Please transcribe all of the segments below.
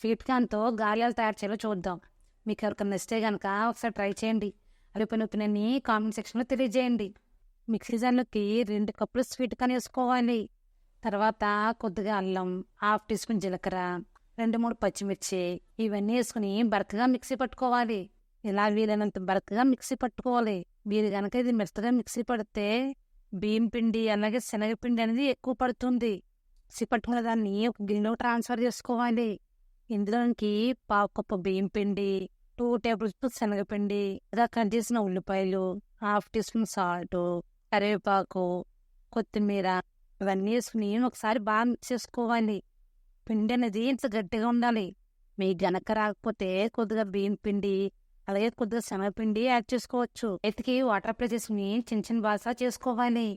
Sweet కార్న్తో గాలియాలు తయారు చేయాలో చూద్దాం. మీకు ఎవరికైనా నచ్చితే కనుక ఒకసారి ట్రై చేయండి. అడిపిన ఒపీనియన్ని కామెంట్ సెక్షన్లో తెలియజేయండి. మిక్సీ జార్లోకి రెండు కప్పులు స్వీట్ కార్న్ వేసుకోవాలి తర్వాత కొద్దిగా అల్లం హాఫ్ టీ స్పూన్ జీలకర్ర రెండు మూడు పచ్చిమిర్చి ఇవన్నీ వేసుకుని బరకగా మిక్సీ పట్టుకోవాలి. ఇలా వీలైనంత బరకగా మిక్సీ పట్టుకోవాలి. మీరు కనుక ఇది మెత్తగా మిక్సీ పడితే బియ్యం పిండి అలాగే శనగపిండి అనేది ఎక్కువ పడుతుంది. మిక్సీ పట్టుకున్న దాన్ని ఒక గిన్నెలో ట్రాన్స్ఫర్ చేసుకోవాలి. ఇందులోనికి పావు బియ్యం పిండి టూ టేబుల్ స్పూన్ శనగపిండి ఇలా కట్ చేసిన ఉల్లిపాయలు హాఫ్ టీ స్పూన్ సాల్ట్ కరివేపాకు కొత్తిమీర ఇవన్నీ వేసుకుని ఒకసారి బాగా మిక్స్ చేసుకోవాలి. పిండి అనేది ఇంత గట్టిగా ఉండాలి. మీ గనక రాకపోతే కొద్దిగా బియ్యం పిండి అలాగే కొద్దిగా శనగపిండి యాడ్ చేసుకోవచ్చు. ఎతికి వాటర్ ప్రెస్ చేసుకుని చిన్న చిన్న బాసా చేసుకోవాలి.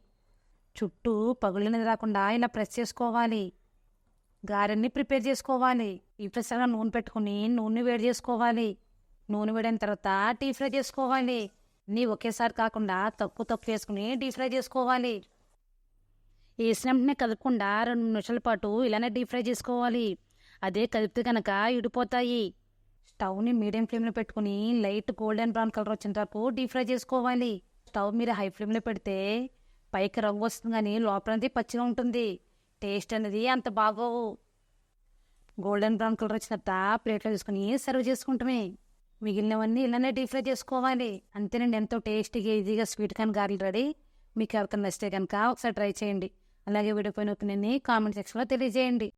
చుట్టూ పగులనేది రాకుండా ఇలా ప్రెస్ చేసుకోవాలి. గారెన్ని ప్రిపేర్ చేసుకోవాలి. ఈ ఫ్రెష్గా నూనె పెట్టుకుని నూనె వేడి చేసుకోవాలి. నూనె వేడిన తర్వాత డీప్ ఫ్రై చేసుకోవాలి. నీ ఒకేసారి కాకుండా తక్కువ తక్కువ వేసుకుని డీప్ ఫ్రై చేసుకోవాలి. వేసిన వెంటనే కదపకుండా రెండు నిమిషాల పాటు ఇలానే డీప్ ఫ్రై చేసుకోవాలి. అదే కదిపితే కనుక ఇడిపోతాయి. స్టవ్ని మీడియం ఫ్లేమ్లో పెట్టుకుని లైట్ గోల్డెన్ బ్రౌన్ కలర్ వచ్చిన వరకు డీప్ ఫ్రై చేసుకోవాలి. స్టవ్ మీరు హై ఫ్లేమ్లో పెడితే పైకి రంగు వస్తుంది కానీ లోపలంతా పచ్చిగా ఉంటుంది. టేస్ట్ అనేది అంత బాగోవు. గోల్డెన్ బ్రౌన్ కలర్ వచ్చినంత ప్లేట్లో తీసుకుని సర్వ్ చేసుకుంటామే. మిగిలినవన్నీ ఇలానే డీప్ ఫ్రై చేసుకోవాలి. అంతేనండి ఎంతో టేస్టీగా ఈజీగా స్వీట్ కార్న్ గార్లు రెడీ. మీకు ఎవరికైనా నచ్చితే కనుక ఒకసారి ట్రై చేయండి. అలాగే వీడియో పైన ఒపీనియన్ని కామెంట్ సెక్షన్లో తెలియజేయండి.